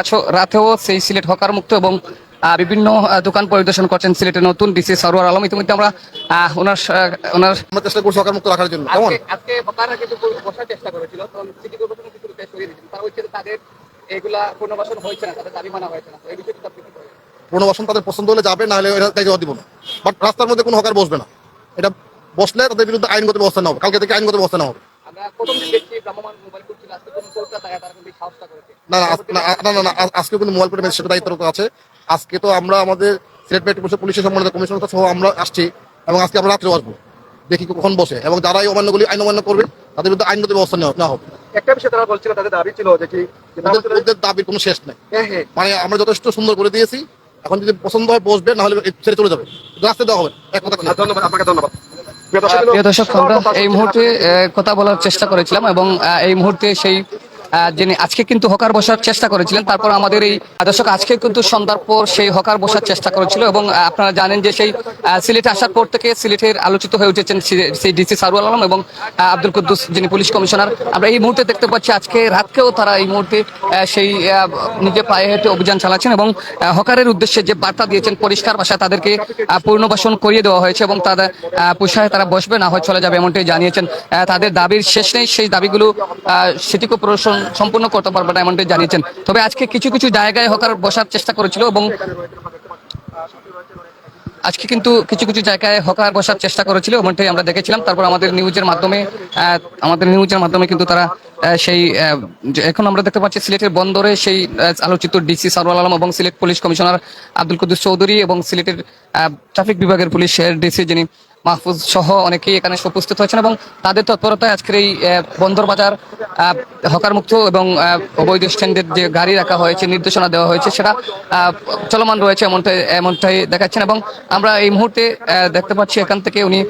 আছো রাতেও সেই সিলেট হকার মুক্ত এবং বিভিন্ন দোকান পরিদর্শন করছেন সিলেটের নতুন ডিসি সরোয়ার আলম। ইতিমধ্যে আমরা ওনার ওনার চেষ্টা করছি সরকার মুক্ত রাখার জন্য। কেমন? আজকে আজকে হকাররা কিন্তু বসার চেষ্টা করেছিল সিটি কর্পোরেশন কিছু সরিয়ে দিয়েছেন তারা হচ্ছে তাদের এগুলা পুনর্বাসন হয়েছে না তাদের দাবি মানা হয়েছে না। এই বিষয়টি? পুনর্বাসন তাদের পছন্দ হলে যাবে না হলে তাই জবাব দিব না। বাট রাস্তার মধ্যে কোনো হকার বসবে না। এটা বসলে তাদের বিরুদ্ধে আইনগত ব্যবস্থা নেওয়া হবে। কালকে থেকে আইনগত ব্যবস্থা নেওয়া হবে। আজকে কিন্তু না না না আজকে মোবাইল আছে। আজকে তো আমরা আমাদের সিলেট মেট্রো পুলিশের কমিশনার সহ আমরা আসছি এবং আজকে আমরা রাত্রে আসব দেখি কখন বসে। এবং যারা এই অমান্যগুলি আইন অমান্য করবে তাদের বিরুদ্ধে আইনগত ব্যবস্থা নেওয়া নেওয়া হবে। একটা বিষয় তারা বলছিল তাদের দাবি ছিল যে কি ওদের বলছিল যে- ওদের দাবির কোনো শেষ নেই। হ্যাঁ হ্যাঁ। মানে আমরা যথেষ্ট সুন্দর করে দিয়েছি এখন যদি পছন্দ হয় বসবে না হলে ছেড়ে চলে যাবে। রাস্তায় দেওয়া হবে এক কথা ধন্যবাদ আপনাকে ধন্যবাদ। প্রিয় দর্শক আমরা এই মুহূর্তে কথা বলার চেষ্টা করেছিলাম এবং এই মুহূর্তে সেই যিনি আজকে কিন্তু হকার বসার চেষ্টা করেছিলেন তারপর আমাদের এই দর্শক আজকে কিন্তু সন্ধ্যার পর সেই হকার বসার চেষ্টা করেছিল এবং আপনারা জানেন যে সেই সিলেটে আসার পর থেকে সিলেটের আলোচিত হয়ে উঠেছেন সেই ডিসি সারুল আলম এবং আব্দুল কুদ্দুস যিনি পুলিশ কমিশনার। আমরা এই মুহূর্তে দেখতে পাচ্ছি আজকে রাতকেও তারা এই মুহূর্তে সেই নিজে পায়ে হেঁটে অভিযান চালাচ্ছেন এবং হকারের উদ্দেশ্যে যে বার্তা দিয়েছেন পরিষ্কার ভাষায় তাদেরকে আহ, পুনর্বাসন করিয়ে দেওয়া হয়েছে এবং তাদের পোষায় তারা বসবে না হয় চলে যাবে এমনটাই জানিয়েছেন। তাদের দাবির শেষ নেই সেই দাবিগুলো সিটি কর্পোরেশন সম্পূর্ণ করতে পারবে না এমনটাই জানিয়েছেন। তবে আজকে কিছু কিছু জায়গায় হকার বসার চেষ্টা করেছিল এবং আজকে কিন্তু কিছু কিছু জায়গায় হকার বসার চেষ্টা করেছিল এমনটাই আমরা দেখেছিলাম। তারপর আমাদের নিউজের মাধ্যমে আমাদের নিউজের মাধ্যমে কিন্তু তারা সেই এখন আমরা দেখতে পাচ্ছি সিলেটের বন্দরে সেই আলোচিত ডিসি সারওয়াল আলম এবং সিলেট পুলিশ কমিশনার আব্দুল কুদ্দুস চৌধুরী এবং সিলেটের ট্রাফিক বিভাগের পুলিশের ডিসি যিনি মাহফুজ সহ অনেকেই এখানে উপস্থিত হয়েছেন এবং তাদের তৎপরতায় আজকের এই বন্দর বাজার হকার মুক্ত এবং অবৈধ স্ট্যান্ডের যে গাড়ি রাখা হয়েছে, নির্দেশনা দেওয়া হয়েছে, সেটা চলমান রয়েছে এমনটাই এমনটাই দেখাচ্ছেন এবং আমরা এই মুহূর্তে দেখতে পাচ্ছি এখান থেকে উনি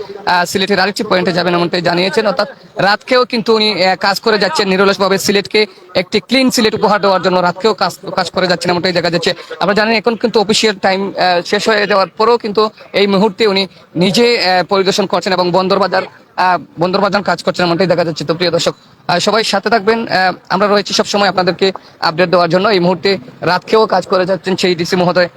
সিলেটের আরেকটি পয়েন্টে যাবেন এমনটাই জানিয়েছেন। অর্থাৎ রাতকেও কিন্তু উনি কাজ করে যাচ্ছেন নিরলসভাবে সিলেটকে একটি ক্লিন সিলেট উপহার দেওয়ার জন্য, রাতকেও কাজ কাজ করে যাচ্ছেন এমনটাই দেখা যাচ্ছে। আমরা জানেন এখন কিন্তু অফিসিয়াল টাইম শেষ হয়ে যাওয়ার পরেও কিন্তু এই মুহূর্তে উনি নিজে পরিদর্শন করছেন এবং বন্দরবাজার বন্দরবাজার কাজ করছেন এমনটাই দেখা যাচ্ছে। তো প্রিয় দর্শক সবাই সাথে থাকবেন। আমরা রয়েছি সবসময় আপনাদেরকে আপডেট দেওয়ার জন্য। এই মুহূর্তে রাতকেও কাজ করে যাচ্ছেন সেই ডিসি মহোদয়।